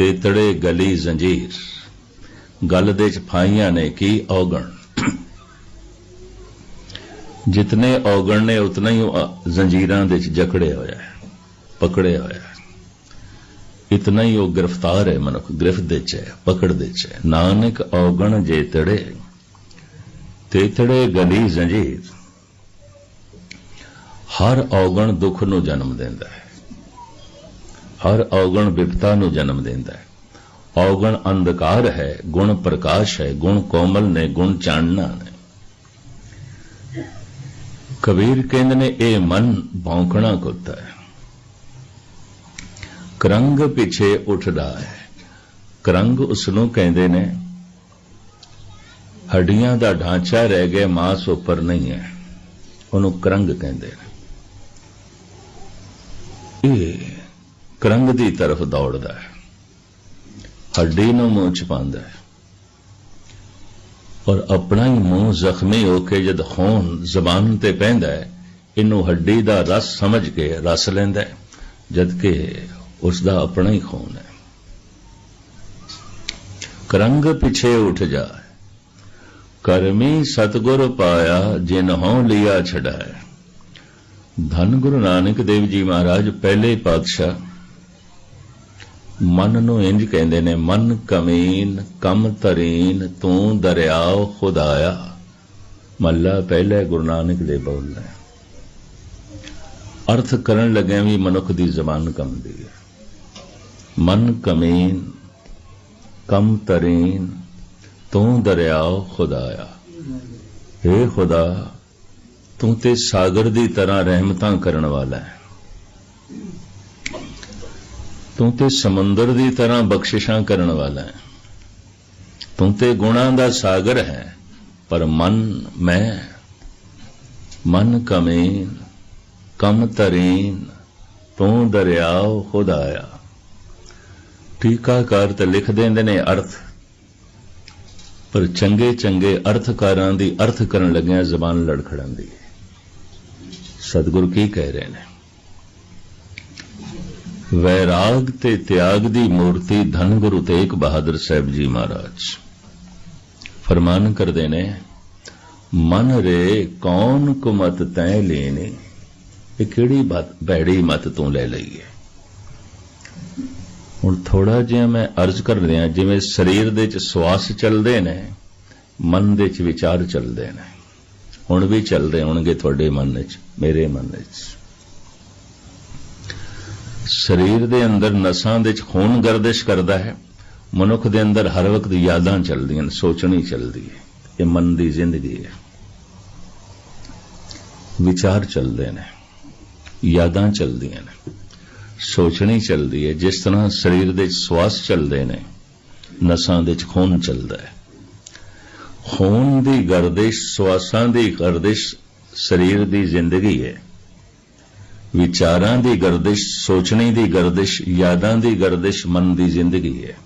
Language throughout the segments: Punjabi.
ਤੇਤੜੇ ਗਲੀ ਜ਼ੰਜੀਰ। ਗੱਲ ਦੇ ਚ ਫਾਈਆਂ ਨੇ ਕੀ ਔਗਣ? ਜਿਤਨੇ ਔਗਣ ਨੇ, ਉਤਨਾ ਹੀ ਉਹ ਜ਼ੰਜੀਰਾਂ ਦੇ ਚ ਜਕੜਿਆ ਹੋਇਆ ਹੈ, ਪਕੜਿਆ ਹੋਇਆ ਹੈ। ਇਤਨਾ ਹੀ ਉਹ ਗ੍ਰਿਫਤਾਰ ਹੈ ਮਨੁੱਖ, ਗ੍ਰਿਫਤ ਦੇ ਚ ਹੈ, ਪਕੜ ਦੇ ਚ ਹੈ। ਨਾਨਕ ਔਗਣ ਜੇ ਤੜੇ ਤੇਤੜੇ ਗਲੀ ਜ਼ੰਜੀਰ। ਹਰ ਔਗਣ ਦੁੱਖ ਨੂੰ ਜਨਮ ਦਿੰਦਾ ਹੈ। ਹਰ ਔਗਣ ਵਿਪਤਾ ਨੂੰ ਜਨਮ ਦਿੰਦਾ ਹੈ। ਔਗਣ ਅੰਧਕਾਰ ਹੈ, ਗੁਣ ਪ੍ਰਕਾਸ਼ ਹੈ, ਗੁਣ ਕੋਮਲ ਨੇ, ਗੁਣ ਚਾਨਣਾ ਨੇ। ਕਬੀਰ ਕਹਿੰਦੇ ਨੇ, ਇਹ ਮਨ ਭੌਂਕਣਾ ਕੁੱਤਾ ਹੈ। ਕਰੰਗ ਪਿੱਛੇ ਉੱਠਦਾ ਹੈ। ਕਰੰਗ ਉਸ ਨੂੰ ਕਹਿੰਦੇ ਨੇ, ਹੱਡੀਆਂ ਦਾ ਢਾਂਚਾ ਰਹਿ ਗਿਆ, ਮਾਸ ਉੱਪਰ ਨਹੀਂ ਹੈ। ਉਹਨੂੰ ਕਰੰਗ ਕਹਿੰਦੇ ਨੇ। ਇਹ ਕਰੰਗ ਦੀ ਤਰਫ ਦੌੜਦਾ ਹੈ। ਹੱਡੀ ਨੂੰ ਮੂੰਹ ਚ ਪਾਉਂਦਾ ਹੈ। ਔਰ ਆਪਣਾ ਹੀ ਮੂੰਹ ਜ਼ਖਮੀ ਹੋ ਕੇ ਜਦ ਖੂਨ ਜ਼ਬਾਨ ਤੇ ਪੈਂਦਾ ਹੈ, ਇਹਨੂੰ ਹੱਡੀ ਦਾ ਰਸ ਸਮਝ ਕੇ ਰਸ ਲੈਂਦਾ ਹੈ ਜਦ ਕਿ ਉਸ ਦਾ ਆਪਣਾ ਹੀ ਖੂਨ ਹੈ। ਕਰੰਗ ਪਿਛੇ ਉੱਠ ਜਾ ਕਰਮੀ ਸਤਗੁਰ ਪਾਇਆ ਜਿਨ ਹਉ ਲਿਆ ਛਡਾਇਆ ਧੰਨ ਗੁਰੂ ਨਾਨਕ ਦੇਵ ਜੀ ਮਹਾਰਾਜ, ਪਹਿਲੇ ਪਾਤਸ਼ਾਹ ਮਨ ਨੂੰ ਇੰਜ ਕਹਿੰਦੇ ਨੇ, ਮਨ ਕਮੀਨ, ਕਮ ਤਰੀਨ ਤੂੰ ਦਰਿਆਓ ਖੁਦਾਇਆ। ਮੱਲਾ ਪਹਿਲੇ ਗੁਰੂ ਨਾਨਕ ਦੇ ਬੋਲਦਾ ਹੈ। ਅਰਥ ਕਰਨ ਲੱਗਿਆਂ ਵੀ ਮਨੁੱਖ ਦੀ ਜ਼ਬਾਨ ਕੰਬਦੀ ਹੈ। ਮਨ ਕਮੀਨ, ਕਮ ਤਰੀਨ ਤੂੰ ਦਰਿਆਓ ਖੁਦਾਇਆ। ਏ ਖੁਦਾ, ਤੂੰ ਤੇ ਸਾਗਰ ਦੀ ਤਰ੍ਹਾਂ ਰਹਿਮਤਾਂ ਕਰਨ ਵਾਲਾ ਹੈ। ਤੂੰ ਤੇ ਸਮੁੰਦਰ ਦੀ ਤਰ੍ਹਾਂ ਬਖਸ਼ਿਸ਼ਾਂ ਕਰਨ ਵਾਲਾ ਹੈ। ਤੂੰ ਤੇ ਗੁਣਾਂ ਦਾ ਸਾਗਰ ਹੈ, ਪਰ ਮਨ ਮੈਂ ਮਨ ਕਮੀਨ, ਕਮ ਤਰੀਨ, ਤੂੰ ਦਰਿਆਓ ਖੁਦਾਇਆ। ਟੀਕਾਕਾਰ ਤੇ ਲਿਖ ਦਿੰਦੇ ਨੇ ਅਰਥ। ਪਰ ਚੰਗੇ ਚੰਗੇ ਅਰਥਕਾਰਾਂ ਦੀ ਅਰਥ ਕਰਨ ਲੱਗਿਆ ਜ਼ਬਾਨ ਲੜਖੜਾਂਦੀ ਹੈ ਸਤਿਗੁਰੂ ਕੀ ਕਹਿ ਰਹੇ ਨੇ? ਵੈਰਾਗ ਤੇ ਤਿਆਗ ਦੀ ਮੂਰਤੀ ਧੰਨ ਗੁਰੂ ਤੇਗ ਬਹਾਦਰ ਸਾਹਿਬ ਜੀ ਮਹਾਰਾਜ। ਫਰਮਾਨ ਕਰਦੇ ਨੇ, ਮਨ ਰੇ ਕੌਣ ਕੁਮਤ ਤੈ ਲੈਨੇ? ਇਹ ਕਿਹੜੀ ਬਾਤ ਮਤ ਤੋਂ ਲੈ ਲਈ ਹੈ? ਹੁਣ ਥੋੜਾ ਜਿਹਾ ਮੈਂ ਅਰਜ਼ ਕਰ ਰਿਹਾ, ਜਿਵੇਂ ਸਰੀਰ ਦੇ ਚ ਸਵਾਸ ਚੱਲਦੇ ਨੇ, ਮਨ ਦੇ ਚ ਵਿਚਾਰ ਚੱਲਦੇ ਨੇ। ਹੁਣ ਵੀ ਚੱਲਦੇ ਹੋਣਗੇ ਤੁਹਾਡੇ ਮਨ ਵਿੱਚ, ਮੇਰੇ ਮਨ ਵਿੱਚ। ਸਰੀਰ ਦੇ ਅੰਦਰ ਨਸਾਂ ਦੇ ਚ ਖੂਨ ਗਰਦਿਸ਼ ਕਰਦਾ ਹੈ। ਮਨੁੱਖ ਦੇ ਅੰਦਰ ਹਰ ਵਕਤ ਯਾਦਾਂ ਚੱਲਦੀਆਂ ਨੇ, ਸੋਚਣੀ ਚੱਲਦੀ ਹੈ। ਇਹ ਮਨ ਦੀ ਜ਼ਿੰਦਗੀ ਹੈ। ਵਿਚਾਰ ਚੱਲਦੇ ਨੇ, ਯਾਦਾਂ ਚੱਲਦੀਆਂ ਨੇ, ਸੋਚਣੀ ਚੱਲਦੀ ਹੈ। ਜਿਸ ਤਰ੍ਹਾਂ ਸਰੀਰ ਦੇ ਚ ਸਵਾਸ ਚੱਲਦੇ ਨੇ, ਨਸਾਂ ਦੇ ਵਿੱਚ ਖੂਨ ਚੱਲਦਾ ਹੈ। ਖੂਨ ਦੀ ਗਰਦਿਸ਼, ਸਵਾਸਾਂ ਦੀ ਗਰਦਿਸ਼ ਸਰੀਰ ਦੀ ਜ਼ਿੰਦਗੀ ਹੈ। ਵਿਚਾਰਾਂ ਦੀ ਗਰਦਿਸ਼, ਸੋਚਣੀ ਦੀ ਗਰਦਿਸ਼, ਯਾਦਾਂ ਦੀ ਗਰਦਿਸ਼ ਮਨ ਦੀ ਜ਼ਿੰਦਗੀ ਹੈ।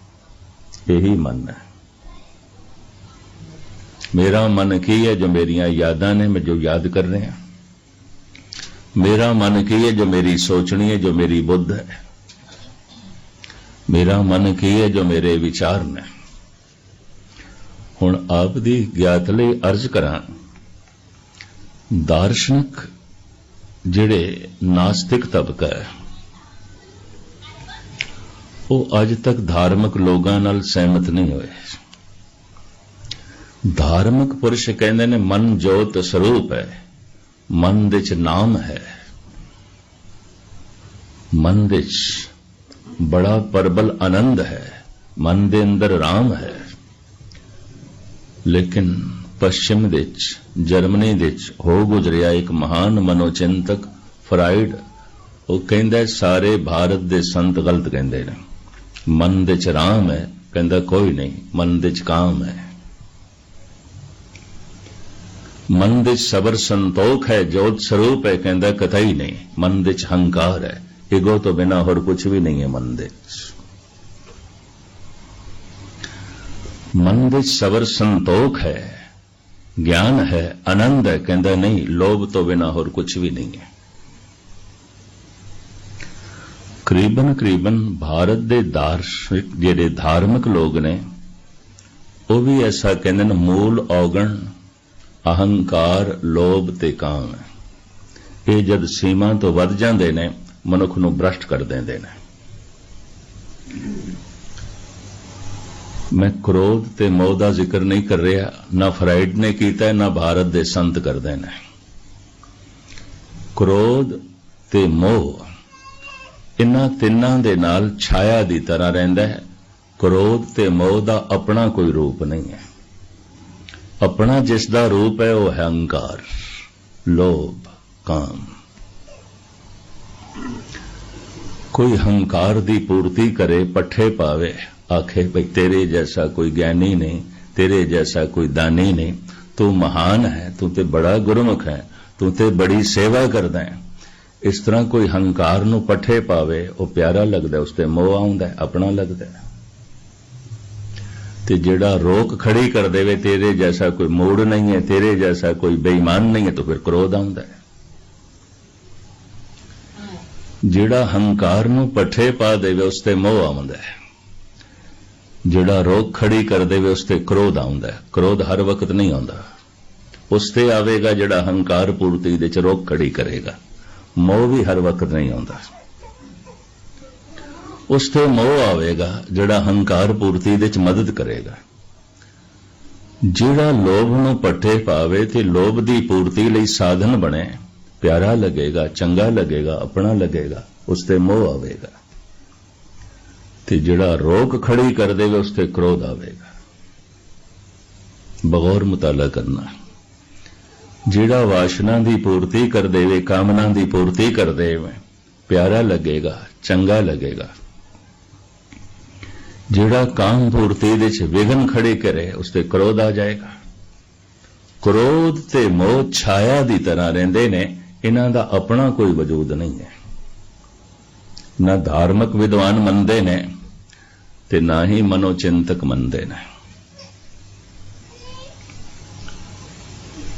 ਇਹੀ ਮਨ ਹੈ। ਮੇਰਾ ਮਨ ਕੀ ਹੈ ਜੋ ਮੇਰੀਆਂ ਯਾਦਾਂ ਨੇ ਮੈਂ ਜੋ ਯਾਦ ਕਰ ਰਿਹਾ? ਮੇਰਾ ਮਨ ਕੀ ਹੈ ਜੋ ਮੇਰੀ ਸੋਚਣੀ ਹੈ ਜੋ ਮੇਰੀ ਬੁੱਧ ਹੈ? ਮੇਰਾ ਮਨ ਕੀ ਹੈ ਜੋ ਮੇਰੇ ਵਿਚਾਰ ਨੇ? ਹੁਣ ਆਪ ਦੀ ਗਿਆਤ ਲਈ ਅਰਜ਼ ਕਰਾਂ। ਦਾਰਸ਼ਨਿਕ ਜਿਹੜੇ ਨਾਸਤਿਕ ਤਬਕਾ ਹੈ ਉਹ ਅੱਜ ਤੱਕ ਧਾਰਮਿਕ ਲੋਕਾਂ ਨਾਲ ਸਹਿਮਤ ਨਹੀਂ ਹੋਏ ਧਾਰਮਿਕ ਪੁਰਸ਼ ਕਹਿੰਦੇ ਨੇ ਮਨ ਜੋਤ ਸਰੂਪ ਹੈ ਮਨ ਦੇ ਚ ਨਾਮ ਹੈ ਮਨ ਦੇ ਚ ਬੜਾ ਪਰਬਲ ਆਨੰਦ ਹੈ ਮਨ ਦੇ ਅੰਦਰ ਰਾਮ ਹੈ ਲੇਕਿਨ ਪੱਛਮ ਵਿੱਚ, ਜਰਮਨੀ ਵਿੱਚ ਹੋ ਗੁਜ਼ਰਿਆ ਇੱਕ ਮਹਾਨ ਮਨੋਚਿੰਤਕ ਫਰਾਇਡ। ਉਹ ਕਹਿੰਦਾ ਸਾਰੇ ਭਾਰਤ ਦੇ ਸੰਤ ਗਲਤ ਕਹਿੰਦੇ ਨੇ। ਮਨ ਦੇ ਚ ਰਾਮ ਹੈ। ਕਹਿੰਦਾ, ਕੋਈ ਨਹੀਂ, ਮਨ ਦੇ ਚ ਕਾਮ ਹੈ। ਮਨ ਦੇ ਸਬਰ ਸੰਤੋਖ ਹੈ, ਜੋਤ ਸਰੂਪ ਹੈ, ਕਹਿੰਦਾ ਕਤਈ ਨਹੀਂ, ਮਨ ਦੇ ਚ ਹੰਕਾਰ ਹੈ। ਈਗੋ ਤੋਂ ਬਿਨਾ ਹੋਰ ਕੁਝ ਵੀ ਨਹੀਂ ਹੈ ਮਨ ਦੇ ਮਨ ਦੇ ਸਬਰ ਸੰਤੋਖ ਹੈ। ਗਿਆਨ ਹੈ ਆਨੰਦ ਹੈ ਕਹਿੰਦਾ ਨਹੀਂ ਲੋਭ ਤੋਂ ਬਿਨਾ ਹੋਰ ਕੁਝ ਵੀ ਨਹੀਂ ਹੈ ਕਰੀਬਨ ਕਰੀਬਨ ਭਾਰਤ ਦੇ ਦਾਰਸ਼ਨਿਕ ਜਿਹੜੇ ਧਾਰਮਿਕ ਲੋਕ ਨੇ ਉਹ ਵੀ ਐਸਾ ਕਹਿੰਦੇ ਨੇ ਮੂਲ ਔਗਣ ਅਹੰਕਾਰ ਲੋਭ ਤੇ ਕਾਮ ਇਹ ਜਦ ਸੀਮਾ ਤੋਂ ਵੱਧ ਜਾਂਦੇ ਨੇ ਮਨੁੱਖ ਨੂੰ ਭ੍ਰਸ਼ਟ ਕਰ ਦਿੰਦੇ ਨੇ ਮੈਂ ਕ੍ਰੋਧ ਤੇ ਮੋਹ ਦਾ ਜ਼ਿਕਰ ਨਹੀਂ ਕਰ ਰਿਹਾ, ਨਾ ਫਰਾਈਡ ਨੇ ਕੀਤਾ, ਨਾ ਭਾਰਤ ਦੇ ਸੰਤ ਕਰਦੇ ਨੇ। ਕ੍ਰੋਧ ਤੇ ਮੋਹ ਇਨ੍ਹਾਂ ਤਿੰਨਾਂ ਦੇ ਨਾਲ ਛਾਇਆ ਦੀ ਤਰ੍ਹਾਂ ਰਹਿੰਦਾ ਹੈ। ਕ੍ਰੋਧ ਤੇ ਮੋਹ ਦਾ ਆਪਣਾ ਕੋਈ ਰੂਪ ਨਹੀਂ ਹੈ। ਆਪਣਾ ਜਿਸ ਦਾ ਰੂਪ ਹੈ, ਉਹ ਹੈ ਹੰਕਾਰ ਲੋਭ, ਕਾਮ। ਕੋਈ ਹੰਕਾਰ ਦੀ ਪੂਰਤੀ ਕਰੇ, ਪੱਠੇ ਪਾਵੇ ਆਖੇ ਭਈ ਤੇਰੇ ਜੈਸਾ ਕੋਈ ਗਿਆਨੀ ਨਹੀਂ ਤੇਰੇ ਜੈਸਾ ਕੋਈ ਦਾਨੀ ਨਹੀਂ ਤੂੰ ਮਹਾਨ ਹੈ, ਤੂੰ ਤੇ ਬੜਾ ਗੁਰਮੁਖ ਹੈ, ਤੂੰ ਤੇ ਬੜੀ ਸੇਵਾ ਕਰਦਾ ਹੈ। ਇਸ ਤਰ੍ਹਾਂ ਕੋਈ ਹੰਕਾਰ ਨੂੰ ਪੱਠੇ ਪਾਵੇ, ਉਹ ਪਿਆਰਾ ਲੱਗਦਾ ਉਸ ਤੇ ਮੋਹ ਆਉਂਦਾ ਆਪਣਾ ਲੱਗਦਾ ਤੇ ਜਿਹੜਾ ਰੋਕ ਖੜੀ ਕਰ ਦੇਵੇ, ਤੇਰੇ ਜੈਸਾ ਕੋਈ ਮੂੜ ਨਹੀਂ ਹੈ, ਤੇਰੇ ਜੈਸਾ ਕੋਈ ਬੇਈਮਾਨ ਨਹੀਂ ਹੈ, ਤਾਂ ਫਿਰ ਕ੍ਰੋਧ ਆਉਂਦਾ ਹੈ। ਜਿਹੜਾ ਹੰਕਾਰ ਨੂੰ ਪੱਠੇ ਪਾ ਦੇਵੇ, ਉਸ ਤੇ ਮੋਹ ਆਉਂਦਾ ਹੈ। ਜਿਹੜਾ ਰੋਕ ਖੜੀ ਕਰ ਦੇਵੇ, ਉਸ ਤੇ ਕ੍ਰੋਧ ਆਉਂਦਾ ਹੈ। ਕ੍ਰੋਧ ਹਰ ਵਕਤ ਨਹੀਂ ਆਉਂਦਾ। ਉਸ ਤੇ ਆਵੇਗਾ ਜਿਹੜਾ ਹੰਕਾਰ ਪੂਰਤੀ ਦੇ ਚ ਰੋਕ ਖੜੀ ਕਰੇਗਾ। ਮੋਹ ਵੀ ਹਰ ਵਕਤ ਨਹੀਂ ਆਉਂਦਾ। ਉਸ ਤੇ ਮੋਹ ਆਵੇਗਾ ਜਿਹੜਾ ਹੰਕਾਰ ਪੂਰਤੀ ਦੇ ਚ ਮਦਦ ਕਰੇਗਾ। ਜਿਹੜਾ ਲੋਭ ਨੂੰ ਪੱਠੇ ਪਾਵੇ ਤੇ ਲੋਭ ਦੀ ਪੂਰਤੀ ਲਈ ਸਾਧਨ ਬਣੇ, ਪਿਆਰਾ ਲੱਗੇਗਾ, ਚੰਗਾ ਲੱਗੇਗਾ, ਆਪਣਾ ਲੱਗੇਗਾ, ਉਸ ਤੇ ਮੋਹ ਆਵੇਗਾ। ਤੇ ਜਿਹੜਾ ਰੋਕ ਖੜੀ ਕਰ ਦੇਵੇ, ਉਸ ਤੇ ਕ੍ਰੋਧ ਆਵੇਗਾ। ਬਗੌਰ ਮੁਤਾਲਾ ਕਰਨਾ। ਜਿਹੜਾ ਵਾਸ਼ਨਾ ਦੀ ਪੂਰਤੀ ਕਰ ਦੇਵੇ, ਕਾਮਨਾ ਦੀ ਪੂਰਤੀ ਕਰ ਦੇਵੇ, ਪਿਆਰਾ ਲੱਗੇਗਾ, ਚੰਗਾ ਲੱਗੇਗਾ। ਜਿਹੜਾ ਕਾਮ ਪੂਰਤੀ ਦੇ ਚ ਵਿਗਨ ਖੜੇ ਕਰੇ, ਉਸ ਤੇ ਕ੍ਰੋਧ ਆ ਜਾਏਗਾ। ਕ੍ਰੋਧ ਤੇ ਮੋਹ ਛਾਇਆ ਦੀ ਤਰ੍ਹਾਂ ਰਹਿੰਦੇ ਨੇ, ਇਹਨਾਂ ਦਾ ਆਪਣਾ ਕੋਈ ਵਜੂਦ ਨਹੀਂ ਹੈ। ਨਾ ਧਾਰਮਿਕ ਵਿਦਵਾਨ ਮੰਨਦੇ ਨੇ ਤੇ ਨਾ ਹੀ ਮਨੋਚਿੰਤਕ ਮੰਨਦੇ ਨੇ।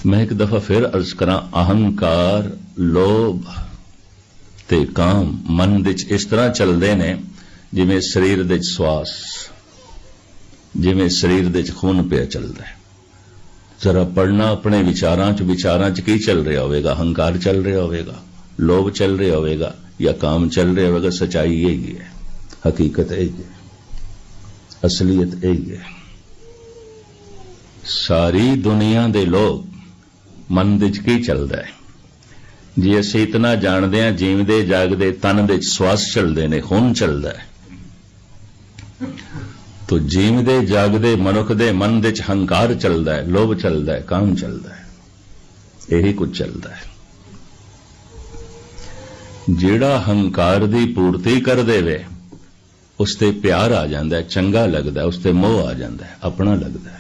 ਮੈਂ ਇੱਕ ਦਫਾ ਫਿਰ ਅਰਜ਼ ਕਰਾਂ, ਅਹੰਕਾਰ, ਲੋਭ ਤੇ ਕਾਮ ਮਨ ਵਿੱਚ ਇਸ ਤਰ੍ਹਾਂ ਚੱਲਦੇ ਨੇ, ਜਿਵੇਂ ਸਰੀਰ ਦੇ ਵਿੱਚ ਸਵਾਸ, ਜਿਵੇਂ ਸਰੀਰ ਦੇ ਵਿੱਚ ਖੂਨ ਪਿਆ ਚੱਲਦਾ ਹੈ। ਜ਼ਰਾ ਪੜਨਾ ਆਪਣੇ ਵਿਚਾਰਾਂ 'ਚ ਵਿਚਾਰਾਂ 'ਚ ਕੀ ਚੱਲ ਰਿਹਾ ਹੋਵੇਗਾ? ਹੰਕਾਰ ਚੱਲ ਰਿਹਾ ਹੋਵੇਗਾ? ਲੋਭ ਚੱਲ ਰਿਹਾ ਹੋਵੇਗਾ ਜਾਂ ਕਾਮ ਚੱਲ ਰਿਹਾ ਹੋਵੇਗਾ? ਸਚਾਈ ਇਹ ਹੀ। ਹੈ ਹਕੀਕਤ ਇਹ ਹੀ ਹੈ। ਅਸਲੀਅਤ ਇਹ ਹੀ ਹੈ। ਸਾਰੀ ਦੁਨੀਆ ਦੇ ਲੋਕ ਮਨ ਵਿੱਚ ਕੀ ਚੱਲਦਾ ਹੈ? ਜੇ ਅਸੀਂ ਇਤਨਾ ਜਾਣਦੇ ਹਾਂ, ਜੀਵਦੇ, ਜਾਗਦੇ, ਤਨ ਦੇ ਵਿੱਚ ਸਵਾਸ ਚੱਲਦੇ ਨੇ, ਖੂਨ ਚੱਲਦਾ ਹੈ, ਤੋ ਜੀਵਦੇ, ਜਾਗਦੇ, ਮਨੁੱਖ ਦੇ ਮਨ ਵਿੱਚ ਹੰਕਾਰ ਚੱਲਦਾ ਹੈ, ਲੋਭ ਚੱਲਦਾ ਹੈ, ਕਾਮ ਚੱਲਦਾ ਹੈ। ਇਹੀ ਕੁਝ ਚੱਲਦਾ ਹੈ। ਜਿਹੜਾ ਹੰਕਾਰ ਦੀ ਪੂਰਤੀ ਕਰ ਦੇਵੇ ਉਸ ਤੇ ਪਿਆਰ ਆ ਜਾਂਦਾ ਚੰਗਾ ਲੱਗਦਾ ਉਸ ਤੇ ਮੋਹ ਆ ਜਾਂਦਾ ਆਪਣਾ ਲੱਗਦਾ